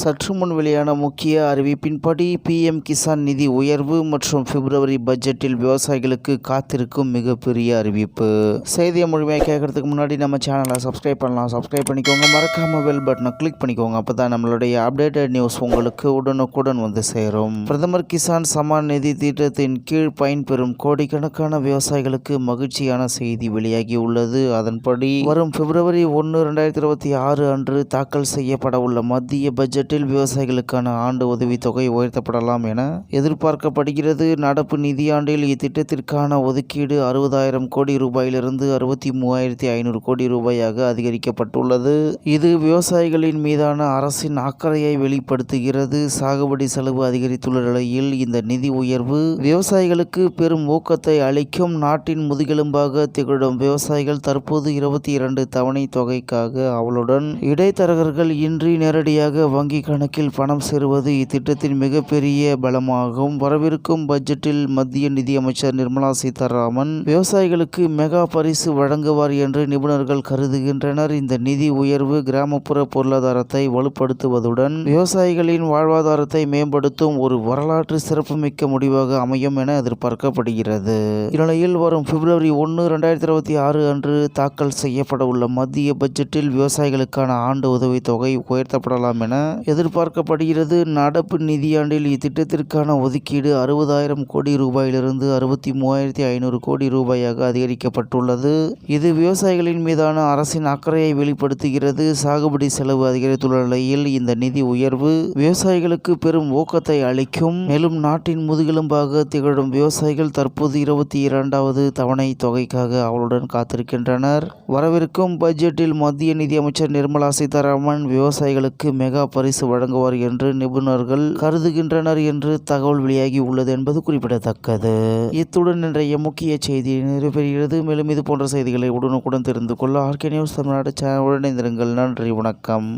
சற்று முன் வெளியான முக்கிய அறிவிப்பின்படி பிஎம் கிசான் நிதி உயர்வு மற்றும் பிப்ரவரி பட்ஜெட்டில் விவசாயிகளுக்கு காத்திருக்கும் மிகப்பெரிய அறிவிப்பு. செய்தியை முழுமையாக கேட்கறதுக்கு முன்னாடி நம்ம சேனலை சப்ஸ்கிரைப் பண்ணலாம். சப்ஸ்கிரைப் பண்ணிக்கோங்க. மறக்காம பெல் பட்டனை கிளிக் பண்ணிக்கோங்க. அப்போ தான் நம்மளுடைய அப்டேட்டட் நியூஸ் உங்களுக்கு உடனுக்குடன் வந்து சேரும். பிரதமர் கிசான் சமான் நிதி திட்டத்தின் கீழ் பயன்பெறும் கோடிக்கணக்கான விவசாயிகளுக்கு மகிழ்ச்சியான செய்தி வெளியாகி உள்ளது. அதன்படி வரும் பிப்ரவரி ஒன்று ரெண்டாயிரத்தி இருபத்தி ஆறு அன்று தாக்கல் செய்யப்பட உள்ள மத்திய பட்ஜெட் பட்ஜெட்டில் விவசாயிகளுக்கான ஆண்டு உதவித்தொகை உயர்த்தப்படலாம் என எதிர்பார்க்கப்படுகிறது. நடப்பு நிதியாண்டில் இத்திட்டத்திற்கான ஒதுக்கீடு அறுபதாயிரம் கோடி ரூபாயிலிருந்து அறுபத்தி மூவாயிரத்தி ஐநூறு கோடி ரூபாயாக அதிகரிக்கப்பட்டுள்ளது. இது விவசாயிகளின் மீதான அரசின் அக்கறையை வெளிப்படுத்துகிறது. சாகுபடி செலவு அதிகரித்துள்ள நிலையில் இந்த நிதி உயர்வு விவசாயிகளுக்கு பெரும் ஊக்கத்தை அளிக்கும். நாட்டின் முதுகெலும்பாக திகழும் விவசாயிகள் தற்போது இருபத்தி இரண்டு தவணை தொகைக்காக அவளுடன். இடைத்தரகர்கள் இன்றி நேரடியாக வங்கி கணக்கில் பணம் சேருவது இத்திட்டத்தின் மிகப்பெரிய பலமாகும். வரவிருக்கும் பட்ஜெட்டில் மத்திய நிதியமைச்சர் நிர்மலா சீதாராமன் விவசாயிகளுக்கு மெகா பரிசு வழங்குவார் என்று நிபுணர்கள் கருதுகின்றனர். இந்த நிதி உயர்வு கிராமப்புற பொருளாதாரத்தை வலுப்படுத்துவதுடன் விவசாயிகளின் வாழ்வாதாரத்தை மேம்படுத்தும் ஒரு வரலாற்று சிறப்புமிக்க முடிவாக அமையும் என எதிர்பார்க்கப்படுகிறது. இந்நிலையில் வரும் பிப்ரவரி ஒன்று ரெண்டாயிரத்தி இருபத்தி ஆறு அன்று தாக்கல் செய்யப்பட உள்ள மத்திய பட்ஜெட்டில் விவசாயிகளுக்கான ஆண்டு உதவித்தொகை உயர்த்தப்படலாம் என எதிர்பார்க்கப்படுகிறது. நடப்பு நிதியாண்டில் இத்திட்டத்திற்கான ஒதுக்கீடு அறுபதாயிரம் கோடி ரூபாயிலிருந்து அறுபத்தி மூவாயிரத்தி ஐநூறு கோடி ரூபாயாக அதிகரிக்கப்பட்டுள்ளது. இது விவசாயிகளின் மீதான அரசின் அக்கறையை வெளிப்படுத்துகிறது. சாகுபடி செலவு அதிகரித்துள்ள நிலையில் இந்த நிதி உயர்வு விவசாயிகளுக்கு பெரும் ஊக்கத்தை அளிக்கும். மேலும் நாட்டின் முதுகெலும்பாக திகழும் விவசாயிகள் தற்போது இருபத்தி இரண்டாவது தவணை தொகைக்காக அவளுடன் காத்திருக்கின்றனர். வரவிருக்கும் பட்ஜெட்டில் மத்திய நிதியமைச்சர் நிர்மலா சீதாராமன் விவசாயிகளுக்கு மெகா பரிசு வழங்குவார் என்று நிபுணர்கள் கருதுகின்றனர் என்று தகவல் வெளியாகி உள்ளது என்பது குறிப்பிடத்தக்கது. இத்துடன் இன்றைய முக்கிய செய்தி நிறைவேறுகிறது. மேலும் இது போன்ற செய்திகளை உடனுக்குடன் தெரிந்து கொள்ள ஆர்கே நியூஸ் தமிழ்நாடு சேனலுடன் இணைந்திருங்கள். நன்றி வணக்கம்.